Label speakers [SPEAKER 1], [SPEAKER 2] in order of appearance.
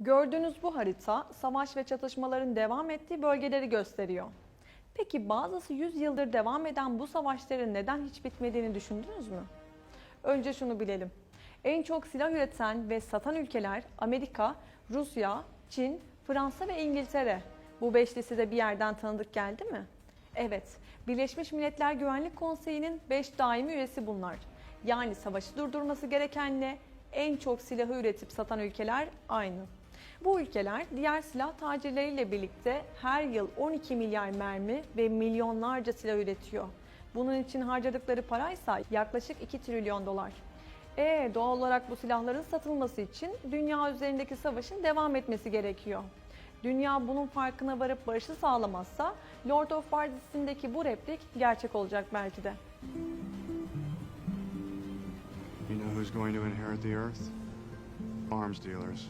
[SPEAKER 1] Gördüğünüz bu harita savaş ve çatışmaların devam ettiği bölgeleri gösteriyor. Peki bazısı 100 yıldır devam eden bu savaşların neden hiç bitmediğini düşündünüz mü? Önce şunu bilelim. En çok silah üreten ve satan ülkeler Amerika, Rusya, Çin, Fransa ve İngiltere. Bu beşlisi de bir yerden tanıdık geldi mi? Evet, Birleşmiş Milletler Güvenlik Konseyi'nin 5 daimi üyesi bunlar. Yani savaşı durdurması gerekenle en çok silahı üretip satan ülkeler aynı. Bu ülkeler diğer silah tacirleriyle birlikte her yıl 12 milyar mermi ve milyonlarca silah üretiyor. Bunun için harcadıkları paraysa yaklaşık 2 trilyon dolar. E doğal olarak bu silahların satılması için dünya üzerindeki savaşın devam etmesi gerekiyor. Dünya bunun farkına varıp barışı sağlamazsa Lord of War dizisindeki bu replik gerçek olacak belki de.
[SPEAKER 2] You know who's going to inherit the earth? Arms dealers.